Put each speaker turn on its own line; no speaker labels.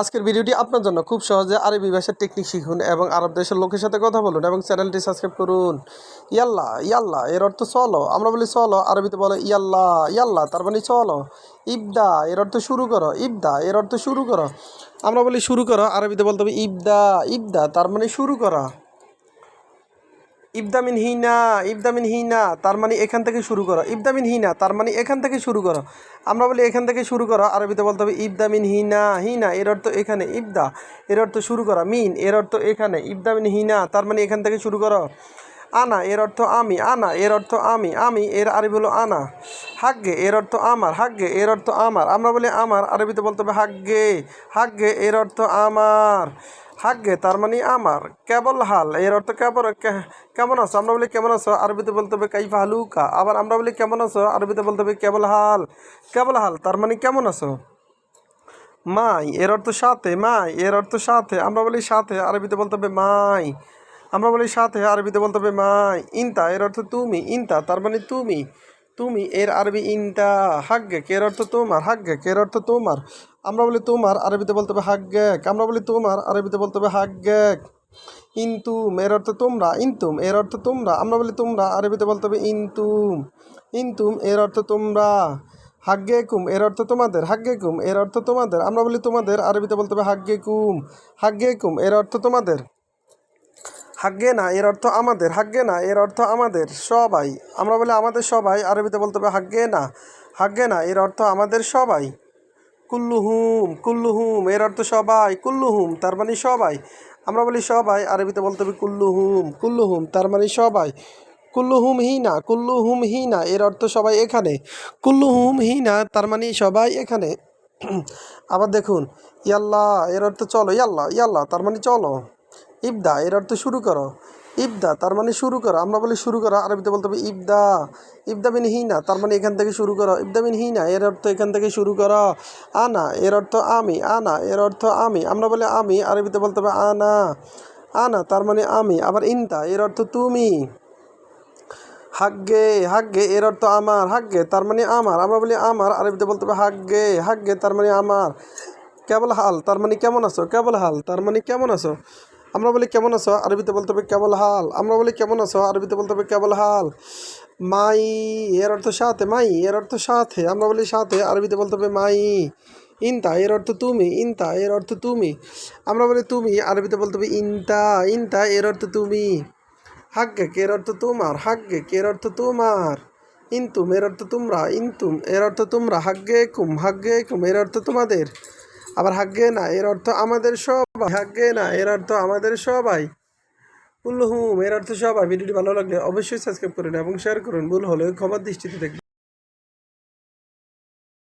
আজকের ভিডিওটি আপনার জন্য। খুব সহজে আরবি ভাষার টেকনিক শিখুন এবং আরব দেশের লোকের সাথে কথা বলুন এবং চ্যানেলটি সাবস্ক্রাইব করুন। ইয়াল্লা ইয়াল্লা, এর অর্থ চলো। আমরা বলি চলো, আরবিতে বলে ইয়াল্লা ইয়াল্লা, তার মানে চলো। ইবদা, এর অর্থ শুরু করো। ইবদা, এর অর্থ শুরু করো। আমরা বলি শুরু করো, আরবিতে বলতে হবে ইবদা ইবদা, তার মানে শুরু করা। ইবদামিন হিনা ইবদামিন হিনা, তার মানে এখান থেকে শুরু করো। ইবদামিন হিনা, তার মানে এখান থেকে শুরু করো। আমরা বলি এখান থেকে শুরু করো, আরবিতে বলতে হবে ইবদামিন হিনা হিনা, এর অর্থ এখানে ইবদা, এর অর্থ শুরু করা, মিন, এর অর্থ এখানে, ইবদামিন হিনা, তার মানে এখান থেকে শুরু করো। আনা, এর অর্থ আমি, আনা, এর অর্থ আমি আমি, এর আরবি হলো আনা। হাগ্গে, এর অর্থ আমার, হাগ্গে, এর অর্থ আমার। আমরা বলি আমার, আরবিতে বলতে হবে হাগ্গে হাগ্গে, এর অর্থ আমার। হাগ্গে, তার মানে আমার, কেবল হাল, এর অর্থ কেবল কেমন আছো? আমরা বলি কেমন আছো, আরবিতে বলতে হবে কাইফা হালুকা। আবার আমরা বলি কেমন আছো, আরবিতে বলতে হবে কেবল হাল। কেবল হাল, তার মানে কেমন আছো? মাই, এর অর্থ সাথে, মাই, এর অর্থ সাথে। আমরা বলি সাথে, আরবিতে বলতে হবে মাই। আমরা বলি সাথে, আরবিতে বলতে হবে মাই। ইনতা, এর অর্থ তুমি, ইনতা, তার মানে তুমি। তুমি এর আরবি ইনতা হাগ্গে এর অর্থ তোমার? হাগ্গে এর অর্থ তোমার? আমরা বলি তোমার, আরবিতে বলতে হবে হাগ্গেক আমরা বলি তোমার, আরবিতে বলতে হবে হাগ্গেক ইনতুম, এর অর্থ তোমরা। ইনতুম, এর অর্থ তোমরা। আমরা বলি তোমরা, আরবিতে বলতে হবে ইনতুম। ইনতুম, এর অর্থ তোমরা। হাগ্গে কুম এর অর্থ তোমাদের। হাগ্গে কুম এর অর্থ তোমাদের। আমরা বলি তোমাদের, আরবিতে বলতে হবে হাগ্গে কুম হাগ্গে কুম এর অর্থ তোমাদের। হাগ্গে না, এর অর্থ আমাদের, হাগ্গে না, এর অর্থ আমাদের, সবাই। আমরা বলি, আমাদের সবাই। আরবিতে বলতে হবে, হাগ্গে না হাগ্গে না, এর অর্থ আমাদের সবাই। কুল্লুহুম কুল্লুহুম, এর অর্থ সবাই। কুল্লুহুম, তার মানে সবাই। আমরা বলি, সবাই। আরবিতে বলতে হবে, কুল্লুহুম কুল্লুহুম, তার মানে সবাই। কুল্লুহুম হিনা কুল্লুহুম হিনা এর অর্থ সবাই এখানে। কুল্লুহুম হিনা তার মানে সবাই এখানে। আবার দেখুন ইয়াল্লা এর অর্থ চলো ইয়াল্লা ইয়াল্লা তার মানে চলো। ইবদা, এর অর্থ শুরু করো। ইবদা, তার মানে শুরু করো। আমরা বলি শুরু করো, আরবিতে বলতে হবে ইবদা। ইবদা বিন হিনা, তার মানে এখান থেকে শুরু করো। ইবদা বিন হিনা, এর অর্থ এখান থেকে শুরু করো। আনা, এর অর্থ আমি। আনা, এর অর্থ আমি। আমরা বলি আমি, আরবিতে বলতে হবে আনা। আনা, তার মানে আমি। আবার ইনতা, এর অর্থ তুমি। হাগ্গে হাগ্গে, এর অর্থ আমার। হাগ্গে, তার মানে আমার। আমরা বলি আমার, আরবিতে বলতে হবে হাগ্গে। হাগ্গে, তার মানে আমার। কেবল হাল, তার মানে কেমন আছো? কেবল হাল, তার মানে কেমন আছো? আমরা বলি কেমন আছো আরবিতে বলতে হবে কেবল হাল আমরা বলি কেমন আছো আরবিতে বলতে হবে কেবল হাল মাই এর অর্থ সাথে মাই এর অর্থ সাথে আমরা বলি সাথে আরবিতে বলতে হবে মাই ইনতা এর অর্থ তুমি ইনতা এর অর্থ তুমি আমরা বলি তুমি আরবিতে বলতে হবে ইনতা ইনতা এর অর্থ তুমি হাগ্গে এর অর্থ তোমার হাগ্গে এর অর্থ তোমার ইনতুম এর অর্থ তোমরা ইনতুম এর অর্থ তোমরা হাগ্গে কুম হাগ্গে কুম এর অর্থ তোমাদের আবার হাগ্গে না এর অর্থ আমাদের সবাই হাগ্গে না এর অর্থ আমাদের সবাই। কুল্লুহুম এর অর্থ সবাই ভিডিওটি ভালো লাগলে অবশ্যই সাবস্ক্রাইব করুন এবং শেয়ার করুন। ভুল হলে ক্ষমার দৃষ্টিতে দেখবেন